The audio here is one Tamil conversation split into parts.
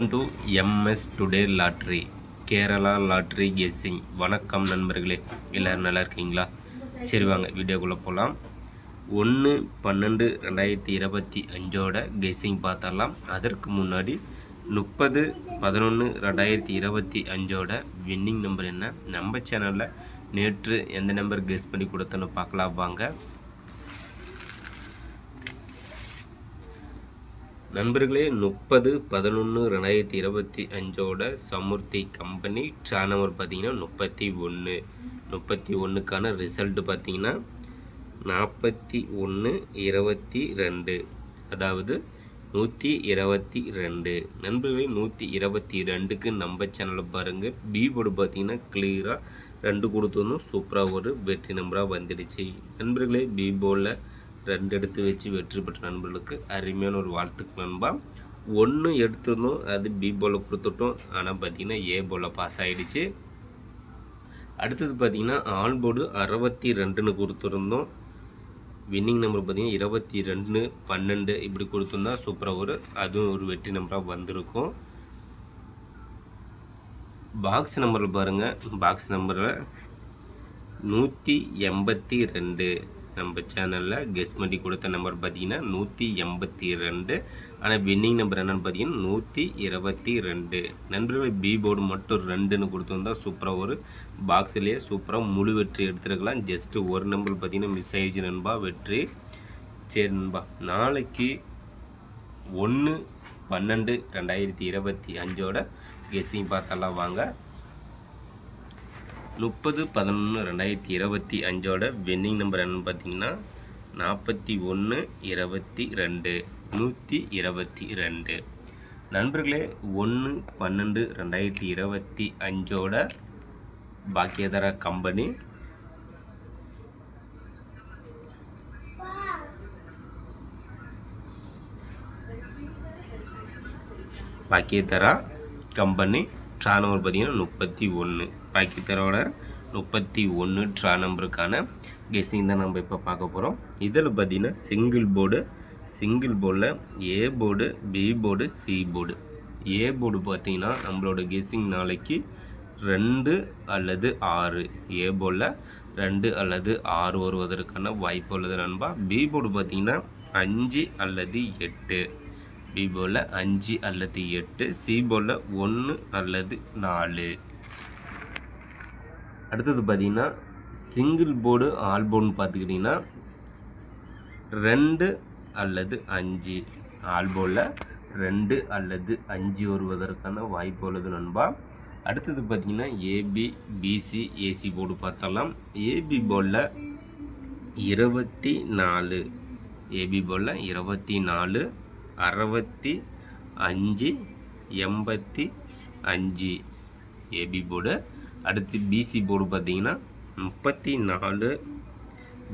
To MS today lottery Kerala lottery guessing வணக்கம் நண்பர்களே எல்லோரும் நல்லா இருக்கீங்களா? சரி வாங்க வீடியோக்குள்ளே போகலாம் ஒன்று பன்னெண்டு ரெண்டாயிரத்தி இருபத்தி அஞ்சோட கெஸ்ஸிங் பார்த்தரலாம் அதற்கு முன்னாடி முப்பது பதினொன்று ரெண்டாயிரத்தி இருபத்தி அஞ்சோட வின்னிங் நம்பர் என்ன? நம்ம சேனலில் நேற்று எந்த நம்பர் கெஸ் பண்ணி கொடுத்தோன்னு பார்க்கலாம். வாங்க நண்பர்களே முப்பது பதினொன்று ரெண்டாயிரத்தி இருபத்தி அஞ்சோட சமுர்த்தி கம்பெனி ட்ரா நம்பர் பார்த்தீங்கன்னா முப்பத்தி ஒன்று முப்பத்தி ஒன்றுக்கான ரிசல்ட்டு பார்த்தீங்கன்னா நாற்பத்தி ஒன்று இருபத்தி ரெண்டு. அதாவது நூற்றி இருபத்தி ரெண்டு. நண்பர்களே நூற்றி இருபத்தி ரெண்டுக்கு நம்ம சேனலில் பாருங்கள் பி போர்டு பார்த்தீங்கன்னா கிளியராக ரெண்டு கொடுத்ததும் சூப்பராக ஒரு வெற்றி நம்பராக வந்துடுச்சு. நண்பர்களே பி போர்டில் ரெண்டு எடுத்து வச்சு வெற்றி பெற்ற நண்பர்களுக்கு அருமையான ஒரு வாழ்த்துக்கு நண்பா. ஒன்று எடுத்திருந்தோம் அது பி போல கொடுத்துட்டோம். ஆனால் பார்த்தீங்கன்னா ஏ போல பாஸ் ஆகிடுச்சு அடுத்தது பார்த்தீங்கன்னா ஆல் போர்டு அறுபத்தி ரெண்டுன்னு கொடுத்துருந்தோம். வின்னிங் நம்பர் பார்த்தீங்கன்னா இருபத்தி ரெண்டு பன்னெண்டு இப்படி கொடுத்துருந்தா சூப்பராக ஒரு அதுவும் ஒரு வெற்றி நம்பராக வந்திருக்கும். பாக்ஸ் நம்பரில் பாருங்கள் பாக்ஸ் நம்பரில் நூற்றி எண்பத்தி ரெண்டு. நம்ம சேனலில் கெஸ் பண்ணி கொடுத்த நம்பர் பார்த்தீங்கன்னா நூற்றி எண்பத்தி ரெண்டு. ஆனால் வின்னிங் நம்பர் என்னென்னு பார்த்தீங்கன்னா நூற்றி இருபத்தி ரெண்டு. நண்பர்கள் பி போர்டு மட்டும் ரெண்டுன்னு கொடுத்துருந்தா சூப்பராக ஒரு பாக்ஸ்லேயே சூப்பராக முழு வெற்றி எடுத்துருக்கலாம். ஜஸ்ட்டு ஒரு நம்பர் பார்த்தீங்கன்னா மிஸ் ஆயிடுச்சு நண்பா வெற்றி. சரி நண்பா நாளைக்கு ஒன்று பன்னெண்டு ரெண்டாயிரத்தி இருபத்தி அஞ்சோட கெஸ்ஸிங் பார்த்தெல்லாம் வாங்க முப்பது பதினொன்று ரெண்டாயிரத்தி இருபத்தி அஞ்சோட வென்னிங் நம்பர் என்னன்னு பார்த்தீங்கன்னா நாற்பத்தி ஒன்று இருபத்தி ரெண்டு நூற்றி இருபத்தி ரெண்டு. நண்பர்களே ஒன்று பன்னெண்டு ரெண்டாயிரத்தி இருபத்தி அஞ்சோட Bhagyathara company Bhagyathara company draw number பார்த்தீங்கன்னா முப்பத்தி ஒன்று பாக்கித்தரோட முப்பத்தி ஒன்று ட்ரா நம்பருக்கான கெஸ்ஸிங் தான் நம்ம இப்போ பார்க்க போகிறோம் இதில் பார்த்தீங்கன்னா சிங்கிள் போர்டு சிங்கிள் போர்டில் A board B board C board. A board பார்த்தீங்கன்னா நம்மளோட கெஸ்ஸிங் நாளைக்கு ரெண்டு அல்லது ஆறு. ஏ போர்டில் ரெண்டு அல்லது ஆறு வருவதற்கான வாய்ப்பு உள்ளது நண்பா. பி போர்டு பார்த்தீங்கன்னா அஞ்சு அல்லது எட்டு. பி போல் அஞ்சு அல்லது எட்டு சி போல் ஒன்று அல்லது நாலு. அடுத்தது பார்த்தீங்கன்னா சிங்கிள் போர்டு ஆல் போர்டுன்னு பார்த்துக்கிட்டிங்கன்னா ரெண்டு அல்லது அஞ்சு. ஆல் போர்டில் ரெண்டு அல்லது அஞ்சு வருவதற்கான வாய்ப்பு உள்ளது நண்பா. அடுத்தது பார்த்தீங்கன்னா ஏபி பிசி ஏசி போர்டு பார்த்தலாம் ஏபி போர்டில் இருபத்தி நாலு. ஏபி போர்டில் இருபத்தி நாலு. அறுபத்தி அஞ்சு எண்பத்தி அஞ்சு. ஏபி போர்டு அடுத்து பிசி போர்டு பார்த்தீங்கன்னா முப்பத்தி நாலு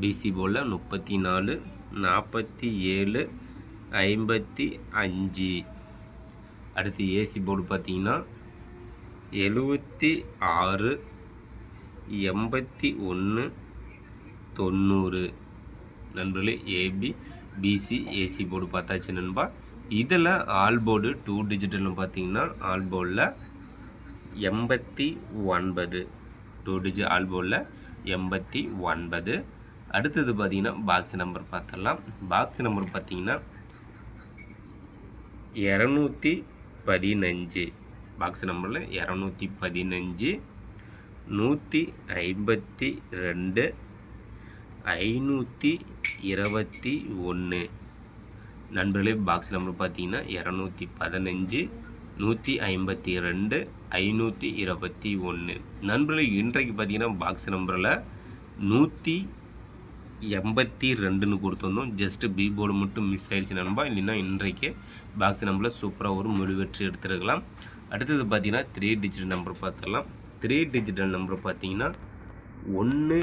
பிசி போர்டில் முப்பத்தி நாலு நாற்பத்தி ஏழு ஐம்பத்தி அஞ்சு. அடுத்து ஏசி போர்டு பார்த்தீங்கன்னா எழுபத்தி ஆறு எண்பத்தி ஒன்று தொண்ணூறு. நண்பர்களே ஏபி பிசி ஏசி போர்டு பார்த்தாச்சு நண்பா. இதில் ஆல் போர்டு டூ டிஜிட்டல்னு பார்த்தீங்கன்னா ஆல் போர்டில் எண்பத்தி ஒன்பது. டூ டிஜி ஆல் போர்டில் எண்பத்தி ஒன்பது. அடுத்தது பார்த்தீங்கன்னா பாக்ஸ் நம்பர் பார்த்துடலாம். பாக்ஸ் நம்பர் பார்த்தீங்கன்னா இரநூத்தி பதினஞ்சு. பாக்ஸ் நம்பரில் இரநூத்தி பதினஞ்சு. நூற்றி ஐம்பத்தி ரெண்டு. ஐநூற்றி இருபத்தி ஒன்று நண்பர்களே பாக்ஸ் நம்பர் பார்த்தீங்கன்னா இரநூத்தி பதினஞ்சு நூற்றி ஐம்பத்தி ரெண்டு ஐநூற்றி இருபத்தி ஒன்று நண்பர்களே இன்றைக்கு பார்த்தீங்கன்னா பாக்ஸ் நம்பரில் நூற்றி எண்பத்தி ரெண்டுன்னு கொடுத்துருந்தோம். ஜஸ்ட்டு பி போர்டு மட்டும் மிஸ் ஆயிடுச்சு நண்பா. இல்லைன்னா இன்றைக்கு பாக்ஸ் நம்பரில் சூப்பராக ஒரு முடிவெற்றி எடுத்துருக்கலாம். அடுத்தது பார்த்தீங்கன்னா த்ரீ டிஜிட்டல் நம்பர் பார்த்துடலாம். த்ரீ டிஜிட்டல் நம்பர் பார்த்தீங்கன்னா ஒன்று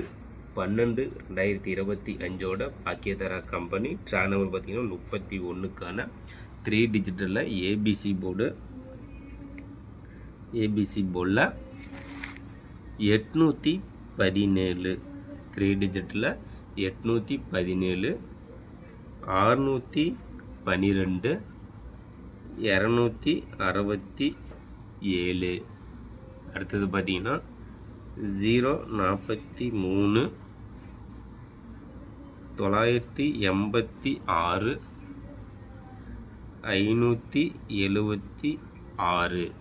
பன்னெண்டு ரெண்டாயிரத்தி இருபத்தி அஞ்சோட பாக்கியதரா கம்பெனி ட்ரா நம்பர் பார்த்திங்கன்னா முப்பத்தி ஒன்றுக்கான த்ரீ டிஜிட்டலில் ஏபிசி போர்டு ஏபிசி போர்டில் எட்நூற்றி பதினேழு த்ரீ டிஜிட்டில் எட்நூற்றி பதினேழு ஆறுநூற்றி பன்னிரெண்டு இரநூத்தி அறுபத்தி ஏழு. அடுத்தது பார்த்தீங்கன்னா ஜீரோ நாற்பத்தி மூணு தொள்ளாயிரத்தி எண்பத்தி ஆறு ஐநூற்றி எழுபத்தி ஆறு.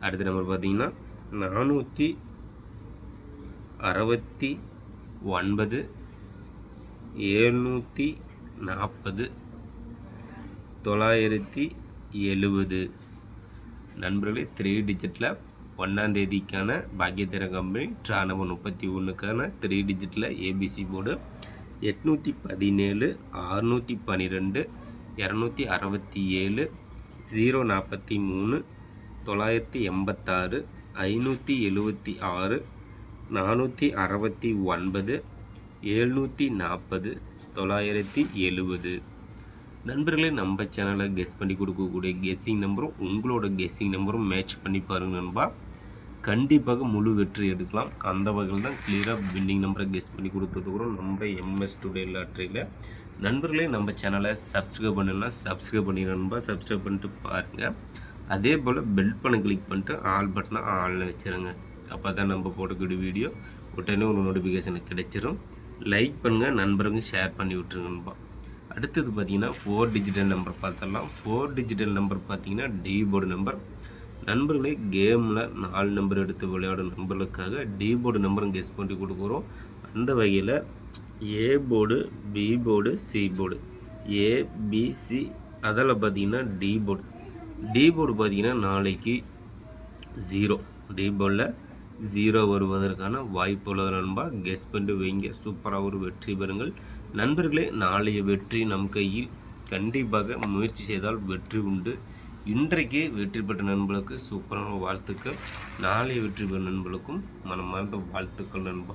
அடுத்த நம்பர் பார்த்தீங்கன்னா நானூற்றி அறுபத்தி ஒன்பது ஏழ்நூற்றி நாற்பது தொள்ளாயிரத்தி எழுபது. நண்பர்களே த்ரீ டிஜிட்டில் ஒன்றாந்தேதிக்கான பாக்கியதர கம்பெனி ட்ரா நம்பர் முப்பத்தி ஒன்றுக்கான த்ரீ டிஜிட்டில் ஏபிசி போர்டு எட்நூற்றி பதினேழு அறுநூற்றி பன்னிரெண்டு இரநூத்தி அறுபத்தி ஏழு ஜீரோ நாற்பத்தி மூணு தொள்ளாயிரத்தி எண்பத்தாறு ஐநூற்றி எழுவத்தி ஆறு நானூற்றி அறுபத்தி ஒன்பது எழுநூற்றி நாற்பது தொள்ளாயிரத்தி எழுவது நண்பர்களே நம்ம சேனலை கெஸ் பண்ணி கொடுக்கக்கூடிய கெஸ்ஸிங் நம்பரும் உங்களோட கெஸ்ஸிங் நம்பரும் மேட்ச் பண்ணி பாருங்க நண்பா. கண்டிப்பாக முழு வெற்றி எடுக்கலாம். அந்த வகையில் தான் கிளியராக வின்னிங் நம்பரை கெஸ் பண்ணி கொடுத்துருக்குறோம் நம்ம எம்எஸ் டுடே லாட்ரியில் நண்பர்களே நம்ம சேனலை சப்ஸ்கிரைப் பண்ணலாம் சப்ஸ்கிரைப் பண்ணி நண்பா சப்ஸ்கிரைப் பண்ணிட்டு பாருங்கள் அதே போல் பெல் பண்ண கிளிக் பண்ணிட்டு ஆல் பட்டனை ஆனில் வச்சுருங்க. அப்போ தான் நம்ம போடக்கூடிய வீடியோ உடனே ஒரு நோட்டிஃபிகேஷன் கிடைச்சிரும். லைக் பண்ணுங்கள் நண்பருங்க ஷேர் பண்ணி விட்ருங்க நண்பா. அடுத்தது பார்த்தீங்கன்னா ஃபோர் டிஜிட்டல் நம்பர் பார்த்துடலாம். ஃபோர் டிஜிட்டல் நம்பர் பார்த்தீங்கன்னா டி போர்டு நம்பர் நண்பர்களே கேமில் நாலு நம்பர் எடுத்து விளையாடும் நண்பர்களுக்காக டி போர்டு நம்பரும் கெஸ் பண்ணி கொடுக்குறோம். அந்த வகையில் A board B board C board A BC அதில் பார்த்தீங்கன்னா டி போர்டு டி போர்டு பார்த்தீங்கன்னா நாளைக்கு ஜீரோ டி போர்டில் ஜீரோ வருவதற்கான வாய்ப்புள்ள நண்பா. கெஸ் பண்ணி வைங்க. சூப்பராக ஒரு வெற்றி பெறுங்கள். நண்பர்களே நாளைய வெற்றி நம் கையில் கண்டிப்பாக முயற்சி செய்தால் வெற்றி உண்டு. இன்றைக்கு வெற்றி பெற்ற நண்பர்களுக்கு சூப்பரான வாழ்த்துக்கள். நாளைய வெற்றி பெற்ற நண்பர்களுக்கும் மனமார்ந்த வாழ்த்துக்கள் நண்பா.